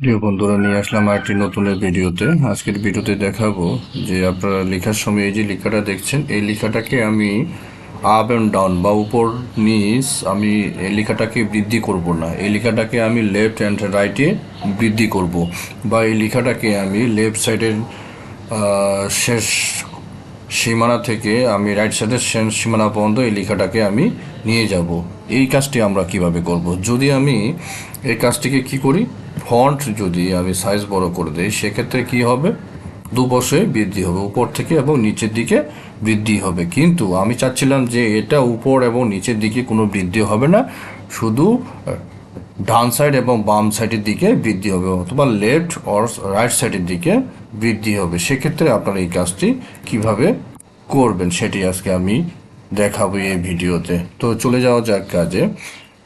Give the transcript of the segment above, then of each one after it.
প্রিয় বন্ধুরা, নিয়ে আসলাম আরেকটি নতুন ভিডিওতে। আজকের ভিডিওতে দেখাবো যে আপনারা লেখার সময় এই যে লেখাটা দেখছেন, এই লেখাটাকে আমি আপ অ্যান্ড ডাউন বা উপর নিচ আমি এই লেখাটাকে বৃদ্ধি করব না। এই লেখাটাকে আমি লেফট অ্যান্ড রাইটে বৃদ্ধি করব বা এই লেখাটাকে আমি লেফট সাইডের শেষ সীমানা থেকে আমি রাইট সাইডের শেষ সীমানা পর্যন্ত এই লেখাটাকে আমি নিয়ে যাব। এই কাজটি আমরা কীভাবে করব? যদি আমি এই কাজটিকে কি করি ফন্ট যদি আমি সাইজ বড় করে দিই, সেক্ষেত্রে কি হবে? দু দুপাশে বৃদ্ধি হবে, উপর থেকে এবং নিচের দিকে বৃদ্ধি হবে। কিন্তু আমি চাচ্ছিলাম যে এটা উপর এবং নিচের দিকে কোনো বৃদ্ধি হবে না, শুধু ডান সাইড এবং বাম সাইডের দিকে বৃদ্ধি হবে অথবা লেফট অর রাইট সাইডের দিকে বৃদ্ধি হবে। সেক্ষেত্রে আপনারা এই কাজটি কীভাবে করবেন সেটি আজকে আমি দেখাবো এই ভিডিওতে। তো চলে যাওয়া যাক কাজে।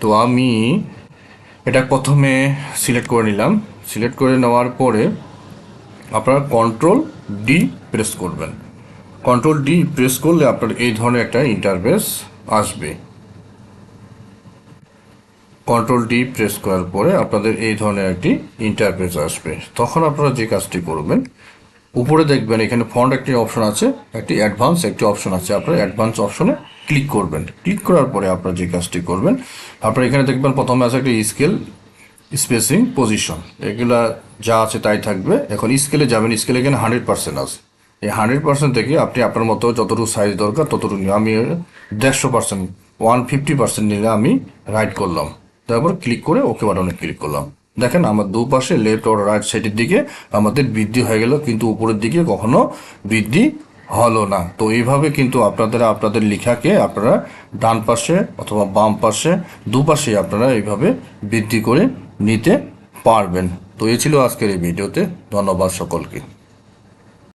তো আমি এটা প্রথমে সিলেক্ট করে নিলাম। সিলেক্ট করে নেওয়ার পরে আপনারা কন্ট্রোল ডি প্রেস করবেন। কন্ট্রোল ডি প্রেস করলে আপনার এই ধরনের একটা ইন্টারফেস আসবে। কন্ট্রোল ডি প্রেস করার পরে আপনাদের এই ধরনের একটি ইন্টারফেস আসবে। তখন আপনারা যে কাজটি করবেন, উপরে দেখবেন এখানে ফন্ট একটি অপশন আছে, একটি অ্যাডভান্স একটি অপশন আছে। আপনারা অ্যাডভান্স অপশনে ক্লিক করবেন। ক্লিক করার পরে আপনারা যে কাজটি করবেন, আপনারা এখানে দেখবেন প্রথমে আছে একটা স্কেল স্পেসিং পজিশন এগুলা যা আছে তাই থাকবে। এখন স্কেলে যাবেন স্কেলে এখানে হান্ড্রেড পার্সেন্ট আছে। এই হান্ড্রেড পার্সেন্ট থেকে আপনি আপনার মতো যতটুকু সাইজ দরকার, ততটুকু নিয়ে আমি দেড়শো পার্সেন্ট ওয়ান ফিফটি পার্সেন্ট নিলে আমি রাইট করলাম। তারপর ক্লিক করে ওকে বাটনে ক্লিক করলাম। দেখেন আমার দুপাশে লেফট আর রাইট সাইডের দিকে আমাদের বৃদ্ধি হয়ে গেল, কিন্তু উপরের দিকে কখনো বৃদ্ধি হলো না। তো এইভাবে কিন্তু আপনাদের আপনাদের লেখাকে আপনারা ডান পাশে অথবা বাম পাশে, দুপাশে আপনারা এইভাবে বৃদ্ধি করে নিতে পারবেন। তো এ ছিল আজকের এই ভিডিওতে। ধন্যবাদ সকলকে।